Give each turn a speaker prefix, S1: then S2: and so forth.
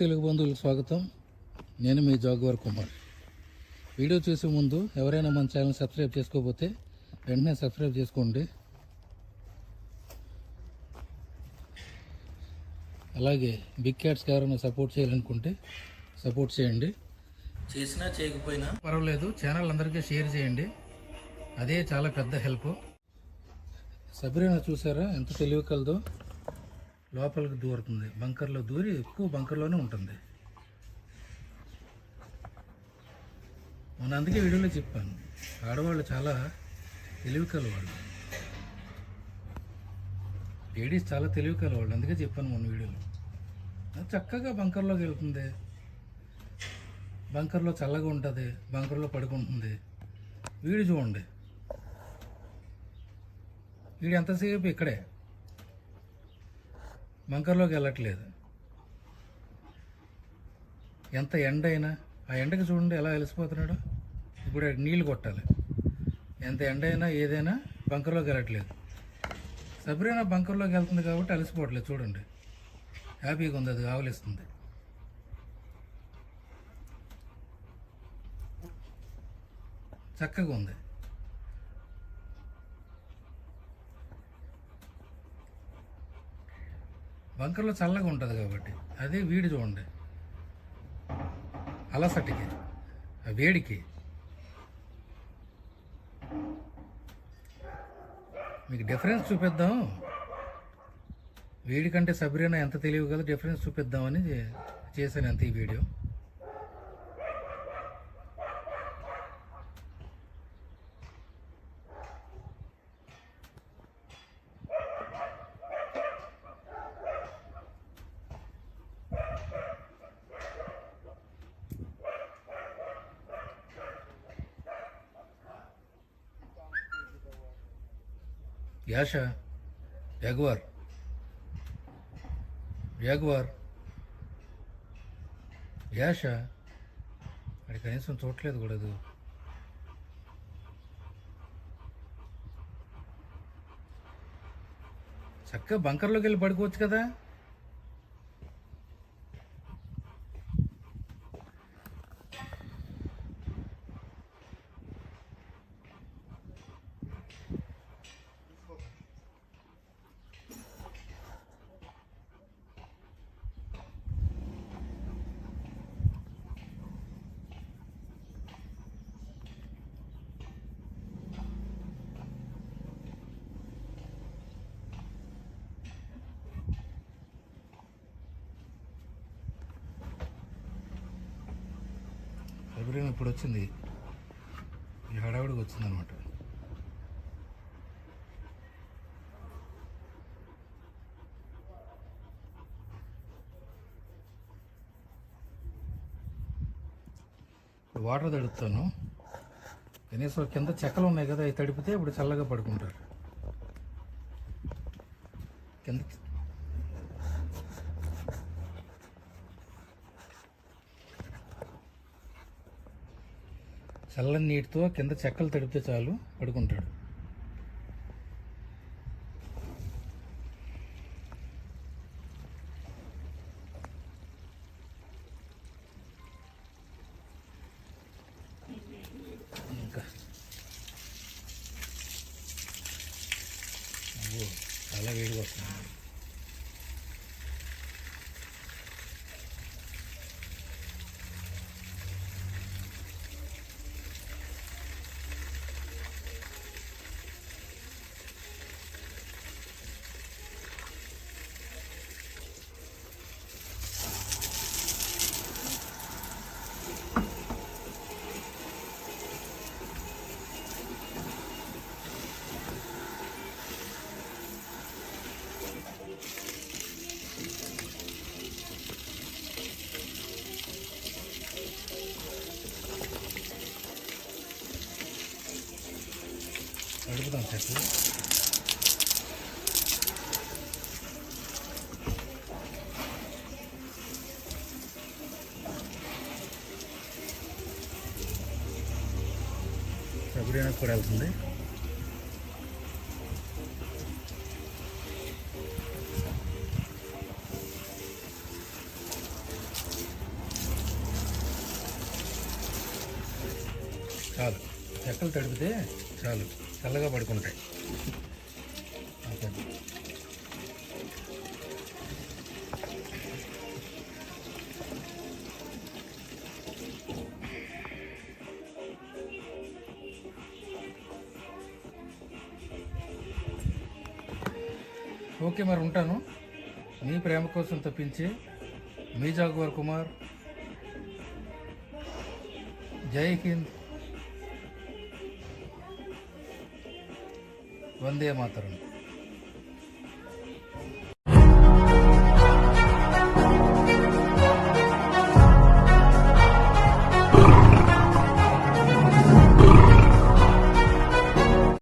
S1: తెలుగు బంధువులకు స్వాగతం. నేను మీ జోగవర్ కుమార్. వీడియో చూసే ముందు ఎవరైనా మన ఛానల్ సబ్స్క్రైబ్ చేసుకోకపోతే వెంటనే సబ్స్క్రైబ్ చేసుకోండి. అలాగే బిగ్ క్యాట్స్కి ఎవరైనా సపోర్ట్ చేయాలనుకుంటే సపోర్ట్ చేయండి. చేసినా చేయకపోయినా పర్వాలేదు ఛానల్ అందరికీ షేర్ చేయండి. అదే చాలా పెద్ద హెల్ప్. సబరీనా చూసారా? ఎంత తెలివి కలదో లోపలికి దూరుతుంది. బంకర్లో దూరి ఎక్కువ బంకర్లోనే ఉంటుంది. మొన్న అందుకే వీడియోలో చెప్పాను. ఆడవాళ్ళు చాలా తెలివి కలవాళ్ళు లేడీస్ చాలా తెలివి కలవాళ్ళు అందుకే చెప్పాను మొన్న వీడియోలో. చక్కగా బంకర్లోకి వెళ్తుంది. బంకర్లో చల్లగా ఉంటుంది. బంకర్లో పడుకుంటుంది. వీడు చూడండి. వీడు ఎంతసేపు ఇక్కడే? బంకర్లోకి వెళ్ళట్లేదు. ఎంత ఎండ అయినా ఆ ఎండకి చూడండి ఎలా వెలిసిపోతున్నాడు. ఇప్పుడు నీళ్ళు కొట్టాలి. ఎంత ఎండ అయినా ఏదైనా బంకర్లోకి వెళ్ళట్లేదు. సబరీనా బంకర్లోకి వెళ్తుంది కాబట్టి అలసిపోవట్లేదు చూడండి. హ్యాపీగా ఉంది అది ఆవలిస్తుంది. చక్కగా ఉంది. బంకర్లో చల్లగా ఉంటుంది కాబట్టి అదే వీడి చూడండి. అలసటికి ఆ వేడికి. మీకు డిఫరెన్స్ చూపిద్దాం. వీడి కంటే సబరీనా ఎంత తెలివి కదా డిఫరెన్స్ చూపిద్దామని చేశాను అంత ఈ వీడియో. యాష జాగువార్ జాగువార్ యాష. అది కనీసం చూడలేదు కూడా అది. చక్కగా బంకర్లోకి వెళ్ళి పడుకోవచ్చు కదా? ఫిబ్రవరి ఇప్పుడు వచ్చింది ఈ హడావుడికి వచ్చింది అనమాట వాటర్ తడుపుతాను. కనీసం కింద చెక్కలు ఉన్నాయి కదా అవి తడిపితే ఇప్పుడు చల్లగా పడుకుంటారు. కింద చల్లని నీటితో కింద చెక్కలు తడిపితే చాలు పడుకుంటాడు. తిప్పుతాం చెట్టు కూడా వెళ్తుంది చాలు ఎక్కలు తడిపితే చాలు చల్లగా పడుకుంటాయి. ఓకే. మరి ఉంటాను. మీ ప్రేమ కోసం తప్పించి మీ జాగువార్ కుమార్. జై హింద్. வந்தே மாத்திரம்